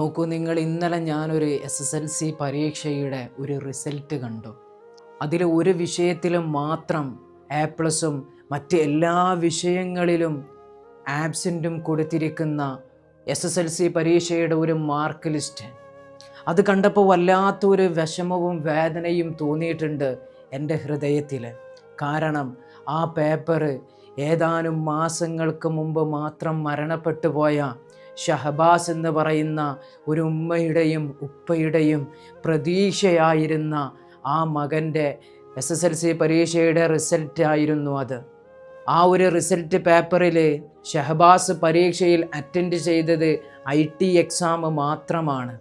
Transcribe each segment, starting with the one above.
നോക്കൂ നിങ്ങൾ ഇന്നലെ ഞാനൊരു എസ് എസ് എൽ സി പരീക്ഷയുടെ ഒരു റിസൾട്ട് കണ്ടു. അതിൽ ഒരു വിഷയത്തിലും മാത്രം എ പ്ലസും മറ്റ് എല്ലാ വിഷയങ്ങളിലും ആബ്സെന്റും കൊടുത്തിരിക്കുന്ന എസ് എസ് എൽ സി പരീക്ഷയുടെ ഒരു മാർക്ക് ലിസ്റ്റ് അത് കണ്ടപ്പോൾ വല്ലാത്തൊരു വിഷമവും വേദനയും തോന്നിയിട്ടുണ്ട് എന്റെ ഹൃദയത്തിൽ. കാരണം ആ പേപ്പർ ഏതാനും മാസങ്ങൾക്ക് മുമ്പ് മാത്രം മരണപ്പെട്ടു പോയ ഷഹബാസ് എന്ന് പറയുന്ന ഒരു ഉമ്മയുടെയും ഉപ്പയുടെയും പ്രതീക്ഷയായിരുന്ന ആ മകന്റെ എസ് എസ് എൽ സി പരീക്ഷയുടെ റിസൾട്ട് ആയിരുന്നു അത്. ആ ഒരു റിസൾട്ട് പേപ്പറിൽ ഷഹബാസ് പരീക്ഷയിൽ അറ്റൻഡ് ചെയ്തത് ഐ ടി എക്സാം മാത്രമാണ്.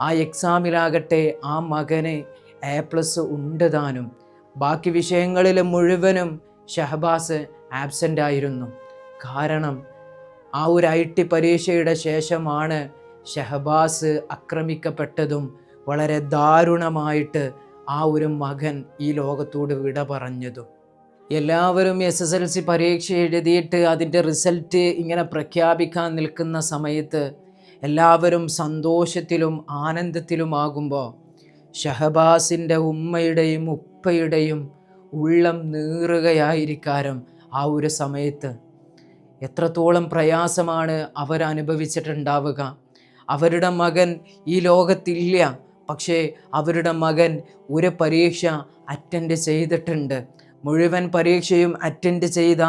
ആ എക്സാമിലാകട്ടെ ആ മകന് എ പ്ലസ് ഉണ്ട് താനും. ബാക്കി വിഷയങ്ങളിൽ മുഴുവനും ഷഹബാസ് ആബ്സെന്റ് ആയിരുന്നു. കാരണം ആ ഒരു ഐ ടി പരീക്ഷയുടെ ശേഷമാണ് ഷഹബാസ് ആക്രമിക്കപ്പെട്ടതും വളരെ ദാരുണമായിട്ട് ആ ഒരു മകൻ ഈ ലോകത്തോട് വിട പറഞ്ഞതും. എല്ലാവരും എസ് എസ് എൽ സി പരീക്ഷ എഴുതിയിട്ട് അതിന്റെ റിസൾട്ട് ഇങ്ങനെ പ്രഖ്യാപിക്കാൻ നിൽക്കുന്ന സമയത്ത് എല്ലാവരും സന്തോഷത്തിലും ആനന്ദത്തിലുമാകുമ്പോൾ ഷഹബാസിന്റെ ഉമ്മയുടെയും ഉപ്പയുടെയും ഉള്ളം നീറുകയായിരിക്കാരം ആ ഒരു സമയത്ത്. എത്രത്തോളം പ്രയാസമാണ് അവരനുഭവിച്ചിട്ടുണ്ടാവുക. അവരുടെ മകൻ ഈ ലോകത്തില്ല പക്ഷേ അവരുടെ മകൻ ഒരു പരീക്ഷ അറ്റൻഡ് ചെയ്തിട്ടുണ്ട്. മുഴുവൻ പരീക്ഷയും അറ്റൻഡ് ചെയ്ത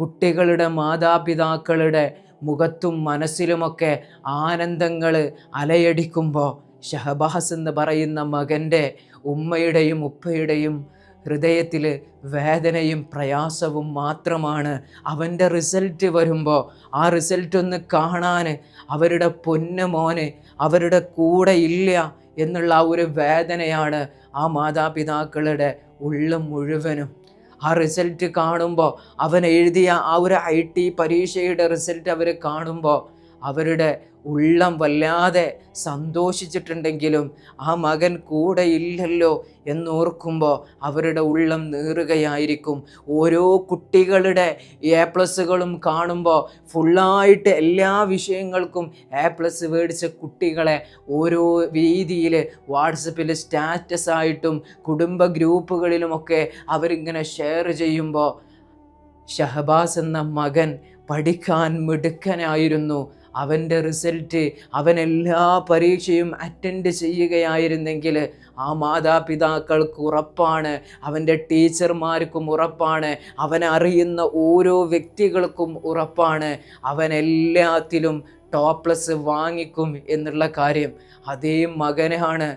കുട്ടികളുടെ മാതാപിതാക്കളുടെ മുഖത്തും മനസ്സിലുമൊക്കെ ആനന്ദങ്ങൾ അലയടിക്കുമ്പോൾ ഷഹബാസ് എന്ന് പറയുന്ന മകന്റെ ഉമ്മയുടെയും ഉപ്പയുടെയും ഹൃദയത്തിൽ വേദനയും പ്രയാസവും മാത്രമാണ്. അവന്റെ റിസൾട്ട് വരുമ്പോൾ ആ റിസൾട്ട് ഒന്ന് കാണാൻ അവരുടെ പൊന്നു മോന് അവരുടെ കൂടെ ഇല്ല എന്നുള്ള ആ ഒരു വേദനയാണ് ആ മാതാപിതാക്കളുടെ ഉള്ളും മുഴുവനും. ആ റിസൾട്ട് കാണുമ്പോൾ അവൻ എഴുതിയ ആ ഒരു ഐ ടി പരീക്ഷയുടെ റിസൾട്ട് അവർ കാണുമ്പോൾ അവരുടെ ഉള്ളം വല്ലാതെ സന്തോഷിച്ചിട്ടുണ്ടെങ്കിലും ആ മകൻ കൂടെ ഇല്ലല്ലോ എന്നോർക്കുമ്പോൾ അവരുടെ ഉള്ളം നീറുകയായിരിക്കും. ഓരോ കുട്ടികളുടെ എ പ്ലസ്സുകളും കാണുമ്പോൾ ഫുള്ളായിട്ട് എല്ലാ വിഷയങ്ങൾക്കും എ പ്ലസ് മേടിച്ച കുട്ടികളെ ഓരോ രീതിയിൽ വാട്സപ്പിൽ സ്റ്റാറ്റസ് ആയിട്ടും കുടുംബ ഗ്രൂപ്പുകളിലുമൊക്കെ അവരിങ്ങനെ ഷെയർ ചെയ്യുമ്പോൾ ഷഹബാസ് എന്ന മകൻ പഠിക്കാൻ മിടുക്കനായിരുന്നു. അവന്റെ റിസൾട്ട് അവൻ എല്ലാ പരീക്ഷയും അറ്റൻഡ് ചെയ്യുകയായിരുന്നെങ്കിൽ ആ മാതാപിതാക്കൾക്ക് ഉറപ്പാണ് അവന്റെ ടീച്ചർമാർക്കും ഉറപ്പാണ് അവൻ അറിയുന്ന ഓരോ വ്യക്തികൾക്കും ഉറപ്പാണ് അവൻ എല്ലാത്തിലും ടോപ്ലസ് വാങ്ങിക്കും എന്നുള്ള കാര്യം. അതേ മകനാണ്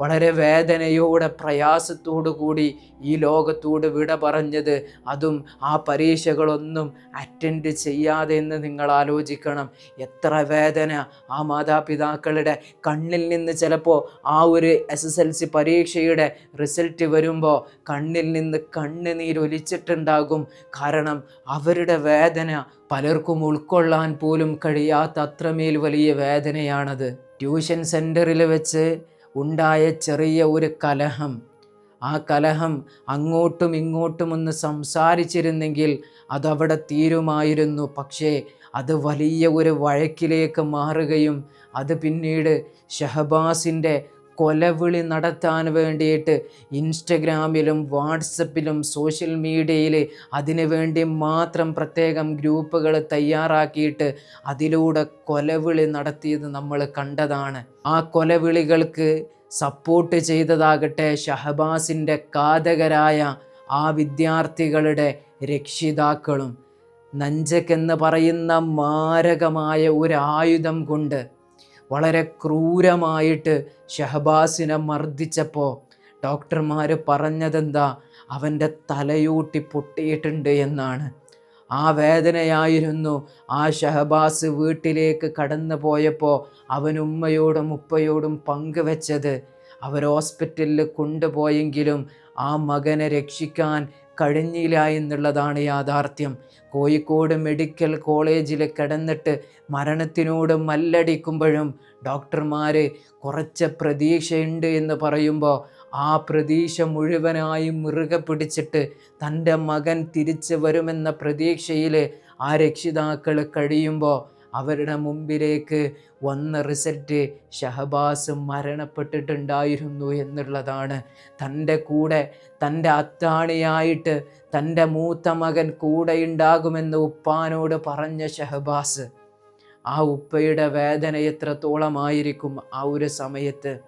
വളരെ വേദനയോടെ പ്രയാസത്തോടു കൂടി ഈ ലോകത്തോട് വിട പറഞ്ഞത്. അതും ആ പരീക്ഷകളൊന്നും അറ്റൻഡ് ചെയ്യാതെ എന്ന് നിങ്ങൾ ആലോചിക്കണം. എത്ര വേദന ആ മാതാപിതാക്കളുടെ കണ്ണിൽ നിന്ന് ചിലപ്പോൾ ആ ഒരു എസ് എസ് എൽ സി പരീക്ഷയുടെ റിസൾട്ട് വരുമ്പോൾ കണ്ണിൽ നിന്ന് കണ്ണുനീരൊലിച്ചിട്ടുണ്ടാകും കാരണം അവരുടെ വേദന പലർക്കും ഉൾക്കൊള്ളാൻ പോലും കഴിയാത്ത അത്രമേൽ വലിയ വേദനയാണത്. ട്യൂഷൻ സെന്ററിൽ വെച്ച് ഉണ്ടായ ചെറിയ ഒരു കലഹം. ആ കലഹം അങ്ങോട്ടും ഇങ്ങോട്ടും ഒന്ന് സംസാരിച്ചിരുന്നെങ്കിൽ അതവിടെ തീരുമായിരുന്നു. പക്ഷേ അത് വലിയ ഒരു വഴക്കിലേക്ക് മാറുകയും അത് പിന്നീട് ഷഹബാസിന്റെ കൊലവിളി നടത്താൻ വേണ്ടിയിട്ട് ഇൻസ്റ്റഗ്രാമിലും വാട്സപ്പിലും സോഷ്യൽ മീഡിയയിൽ അതിനുവേണ്ടി മാത്രം പ്രത്യേകം ഗ്രൂപ്പുകൾ തയ്യാറാക്കിയിട്ട് അതിലൂടെ കൊലവിളി നടത്തിയത് നമ്മൾ കണ്ടതാണ്. ആ കൊലവിളികൾക്ക് സപ്പോർട്ട് ചെയ്തതാകട്ടെ ഷഹബാസിന്റെ കാതകരായ ആ വിദ്യാർത്ഥികളുടെ രക്ഷിതാക്കളും. നഞ്ചക്കെന്ന് പറയുന്ന മാരകമായ ഒരു ആയുധം കൊണ്ട് വളരെ ക്രൂരമായിട്ട് ഷഹബാസിനെ മർദ്ദിച്ചപ്പോൾ ഡോക്ടർമാർ പറഞ്ഞതെന്താ? അവന്റെ തലയൂട്ടി പൊട്ടിയിട്ടുണ്ട് എന്നാണ്. ആ വേദനയായിരുന്നു ആ ഷഹബാസ് വീട്ടിലേക്ക് കടന്നു പോയപ്പോൾ അവൻ ഉമ്മയോടും ഉപ്പയോടും പങ്കുവെച്ചത്. അവർ ഹോസ്പിറ്റലിൽ കൊണ്ടുപോയെങ്കിലും ആ മകനെ രക്ഷിക്കാൻ കഴിഞ്ഞില്ല എന്നുള്ളതാണ് യാഥാർത്ഥ്യം. കോഴിക്കോട് മെഡിക്കൽ കോളേജിൽ കിടന്നിട്ട് മരണത്തിനോട് മല്ലടിക്കുമ്പോഴും ഡോക്ടർമാർ കുറച്ച് പ്രതീക്ഷയുണ്ട് എന്ന് പറയുമ്പോൾ ആ പ്രതീക്ഷ മുഴുവനായും മുറുകെ പിടിച്ചിട്ട് തന്റെ മകൻ തിരിച്ചു വരുമെന്ന പ്രതീക്ഷയിൽ ആ രക്ഷിതാക്കൾ കഴിയുമ്പോൾ അവരുടെ മുമ്പിലേക്ക് വന്ന റിസൾട്ട് ഷഹബാസ് മരണപ്പെട്ടിട്ടുണ്ടായിരുന്നു എന്നുള്ളതാണ്. തന്റെ കൂടെ തന്റെ അത്താണിയായിട്ട് തന്റെ മൂത്ത മകൻ കൂടെയുണ്ടാകുമെന്ന് ഉപ്പാനോട് പറഞ്ഞ ഷഹബാസ് ആ ഉപ്പയുടെ വേദന എത്രത്തോളമായിരിക്കും ആ ഒരു സമയത്ത്?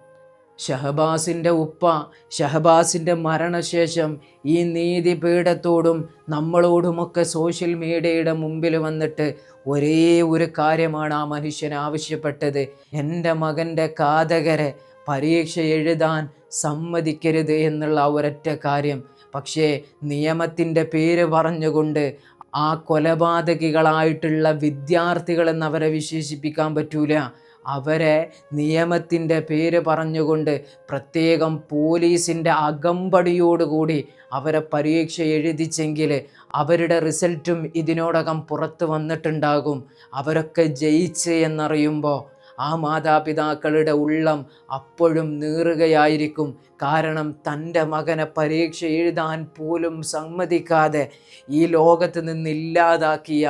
ഷഹബാസിന്റെ ഉപ്പ ഷഹബാസിന്റെ മരണശേഷം ഈ നീതിപീഠത്തോടും നമ്മളോടുമൊക്കെ സോഷ്യൽ മീഡിയയുടെ മുമ്പിൽ വന്നിട്ട് ഒരേ ഒരു കാര്യമാണ് ആ മനുഷ്യൻ ആവശ്യപ്പെട്ടത്. എന്റെ മകന്റെ കാതകരെ പരീക്ഷ എഴുതാൻ സമ്മതിക്കരുത് എന്നുള്ള ഒരൊറ്റ കാര്യം. പക്ഷേ നിയമത്തിന്റെ പേര് പറഞ്ഞുകൊണ്ട് ആ കൊലപാതകികളായിട്ടുള്ള വിദ്യാർത്ഥികളെന്ന് അവരെ വിശേഷിപ്പിക്കാൻ പറ്റൂല. അവരെ നിയമത്തിന്റെ പേര് പറഞ്ഞുകൊണ്ട് പ്രത്യേകം പോലീസിന്റെ അകമ്പടിയോടുകൂടി അവരെ പരീക്ഷ എഴുതിച്ചെങ്കിൽ അവരുടെ റിസൾട്ടും ഇതിനോടകം പുറത്ത് വന്നിട്ടുണ്ടാകും. അവരൊക്കെ ജയിച്ച് എന്നറിയുമ്പോൾ ആ മാതാപിതാക്കളുടെ ഉള്ളം അപ്പോഴും നീറുകയായിരിക്കും. കാരണം തന്റെ മകനെ പരീക്ഷ എഴുതാൻ പോലും സമ്മതിക്കാതെ ഈ ലോകത്ത് നിന്നില്ലാതാക്കിയ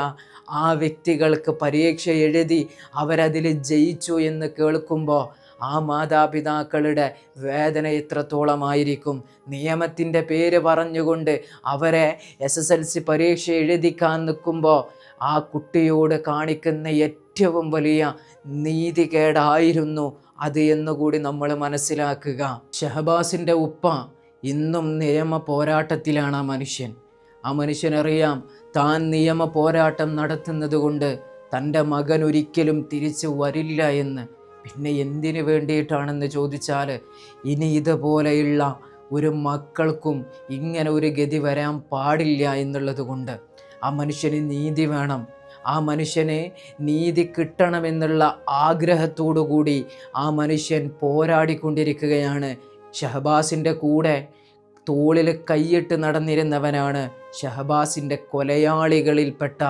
ആ വ്യക്തികൾക്ക് പരീക്ഷ എഴുതി അവരതിൽ ജയിച്ചു എന്ന് കേൾക്കുമ്പോൾ ആ മാതാപിതാക്കളുടെ വേദന എത്രത്തോളമായിരിക്കും. നിയമത്തിന്റെ പേര് പറഞ്ഞുകൊണ്ട് അവരെ എസ് എസ് എൽ സി പരീക്ഷ എഴുതിക്കാൻ നിൽക്കുമ്പോൾ ആ കുട്ടിയോട് കാണിക്കുന്ന ഏറ്റവും വലിയ നീതികേടായിരുന്നു അത് എന്നുകൂടി നമ്മൾ മനസ്സിലാക്കുക. ഷഹബാസിന്റെ ഉപ്പ ഇന്നും നിയമ പോരാട്ടത്തിലാണ് ആ മനുഷ്യൻ. ആ മനുഷ്യനറിയാം താൻ നിയമ പോരാട്ടം നടത്തുന്നത് കൊണ്ട് തന്റെ മകൻ ഒരിക്കലും തിരിച്ചു വരില്ല എന്ന്. പിന്നെ എന്തിനു വേണ്ടിയിട്ടാണെന്ന് ചോദിച്ചാൽ ഇനി ഇതുപോലെയുള്ള ഒരു മക്കൾക്കും ഇങ്ങനെ ഒരു ഗതി വരാൻ പാടില്ല എന്നുള്ളത് കൊണ്ട്. ആ മനുഷ്യന് നീതി വേണം. ആ മനുഷ്യനെ നീതി കിട്ടണമെന്നുള്ള ആഗ്രഹത്തോടു കൂടി ആ മനുഷ്യൻ പോരാടിക്കൊണ്ടിരിക്കുകയാണ്. ഷഹബാസിന്റെ കൂടെ തോളിൽ കൈയിട്ട് നടന്നിരുന്നവനാണ് ഷഹബാസിന്റെ കൊലയാളികളിൽപ്പെട്ട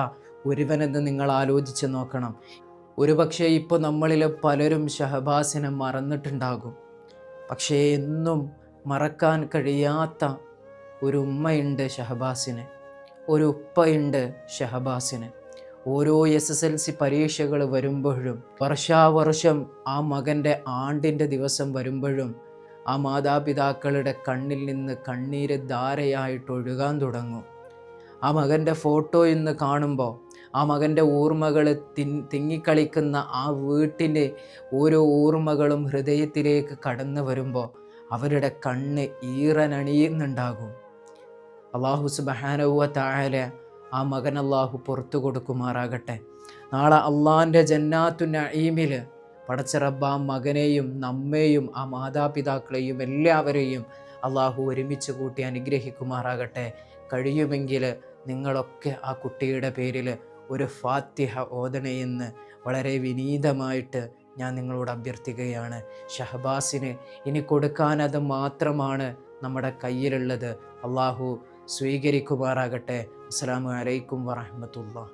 ഒരുവനെന്ന് നിങ്ങൾ ആലോചിച്ച് നോക്കണം. ഒരുപക്ഷെ ഇപ്പോൾ നമ്മളിൽ പലരും ഷഹബാസിനെ മറന്നിട്ടുണ്ടാകും. പക്ഷേ എന്നും മറക്കാൻ കഴിയാത്ത ഒരു ഉമ്മയുണ്ട് ഷഹബാസിന്. ഒരു ഉപ്പയുണ്ട് ഷഹബാസിന്. ഓരോ എസ് എസ് എൽ സി പരീക്ഷകൾ വരുമ്പോഴും വർഷാവർഷം ആ മകന്റെ ആണ്ടിന്റെ ദിവസം വരുമ്പോഴും ആ മാതാപിതാക്കളുടെ കണ്ണിൽ നിന്ന് കണ്ണീര് ധാരയായിട്ട് ഒഴുകാൻ തുടങ്ങും. ആ മകന്റെ ഫോട്ടോ ഇന്ന് കാണുമ്പോൾ ആ മകന്റെ ഓർമ്മകൾ തി തിങ്ങിക്കളിക്കുന്ന ആ വീട്ടിന്റെ ഓരോ ഓർമ്മകളും ഹൃദയത്തിലേക്ക് കടന്നു വരുമ്പോൾ അവരുടെ കണ്ണ് ഈറനണിയുന്നുണ്ടാകും. അള്ളാഹു സുബഹാനവ താഴെ ആ മകൻ അള്ളാഹു പുറത്തു കൊടുക്കുമാറാകട്ടെ. നാളെ അള്ളാഹിന്റെ ജന്നാത്തു നഈമിൽ പടച്ചിറബ് ആ മകനെയും നമ്മെയും ആ മാതാപിതാക്കളെയും എല്ലാവരെയും അള്ളാഹു ഒരുമിച്ച് കൂട്ടി അനുഗ്രഹിക്കുമാറാകട്ടെ. കഴിയുമെങ്കിൽ നിങ്ങളൊക്കെ ആ കുട്ടിയുടെ പേരിൽ ഒരു ഫാത്തിഹ ഓതണയെന്ന് വളരെ വിനീതമായിട്ട് ഞാൻ നിങ്ങളോട് അഭ്യർത്ഥിക്കുകയാണ്. ഷഹബാസിന് ഇനി കൊടുക്കാനത് മാത്രമാണ് നമ്മുടെ കയ്യിലുള്ളത്. അള്ളാഹു സ്വീകരിക്കുമാറാകട്ടെ. അസ്സാം വലൈക്കും വറഹമത്തുള്ള